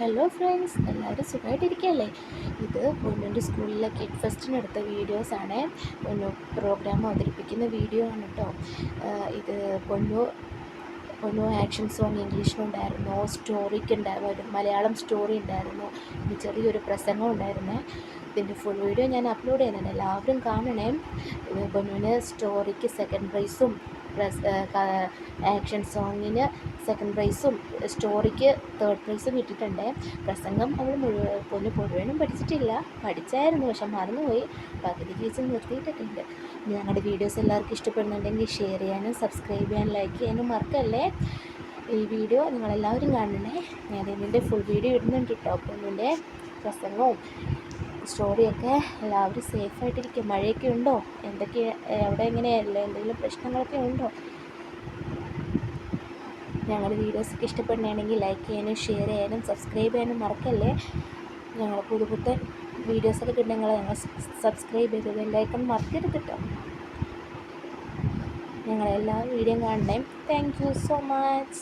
Hello friends എല്ലാവരും സുഖമായിട്ടിരിക്കുകയല്ലേ? ഇത് പൊന്നൂന്റെ സ്കൂളിലെ കിഡ് ഫെസ്റ്റിനെടുത്ത വീഡിയോസാണ് പൊന്നു പ്രോഗ്രാം അവതരിപ്പിക്കുന്ന വീഡിയോ ആണ് കേട്ടോ ഇത് പൊന്നു പൊന്നു ആക്ഷൻ സോങ് ഇംഗ്ലീഷിലുണ്ടായിരുന്നു സ്റ്റോറിക്ക് ഉണ്ടായിരുന്നു. മലയാളം സ്റ്റോറി ഉണ്ടായിരുന്നു. പിന്നെ ചെറിയൊരു പ്രസംഗം ഉണ്ടായിരുന്നു. ഇതിന്റെ ഫുൾ വീഡിയോ ഞാൻ അപ്ലോഡ് ചെയ്യുന്നുണ്ട്. എല്ലാവരും കാണണേ. പൊന്നുവിന് സ്റ്റോറിക്ക് സെക്കൻഡ് പ്രൈസും ആക്ഷൻ സോങ്ങിന് സെക്കൻഡ് പ്രൈസും സ്റ്റോറിക്ക് തേർഡ് പ്രൈസും കിട്ടിയിട്ടുണ്ട്. പ്രസംഗം അവൾ മുഴുവൻ പൊന്നു മുഴുവനും പഠിച്ചിട്ടില്ല. പഠിച്ചായിരുന്നു പക്ഷെ മറന്നുപോയി. പകുതിക്ക് നിർത്തിയിട്ടൊക്കെ ഉണ്ട് ഞങ്ങളുടെ വീഡിയോസ് എല്ലാവർക്കും ഇഷ്ടപ്പെടുന്നുണ്ടെങ്കിൽ ഷെയർ ചെയ്യാനും സബ്സ്ക്രൈബ് ചെയ്യാനും ലൈക്ക് ചെയ്യാനും മറക്കല്ലേ? ഈ വീഡിയോ നിങ്ങളെല്ലാവരും കാണണേ. ഞാൻ ഇതിന്റെ ഫുൾ വീഡിയോ ഇടുന്നുണ്ട് കേട്ടോ പൊന്നിന്റെ പ്രസംഗവും സ്റ്റോറിയൊക്കെ എല്ലാവരും സേഫായിട്ടിരിക്കും. മഴയൊക്കെ ഉണ്ടോ? എന്തൊക്കെ അവിടെ എങ്ങനെയല്ല എന്തെങ്കിലും പ്രശ്നങ്ങളൊക്കെ ഉണ്ടോ? ഞങ്ങളുടെ വീഡിയോസൊക്കെ ഇഷ്ടപ്പെടുകയാണെങ്കിൽ ലൈക്ക് ചെയ്യാനും ഷെയർ ചെയ്യാനും സബ്സ്ക്രൈബ് ചെയ്യാനും മറക്കല്ലേ? ഞങ്ങൾ പുതു പുത്തൻ വീഡിയോസൊക്കെ കിട്ടുന്നെങ്കിൽ ഞങ്ങൾ സബ്സ്ക്രൈബ് ചെയ്ത് ബെല്ലൈക്കൺ മറക്കരുത് കേട്ടോ ഞങ്ങളെല്ലാ വീഡിയോയും കാണണേ. Thank you so much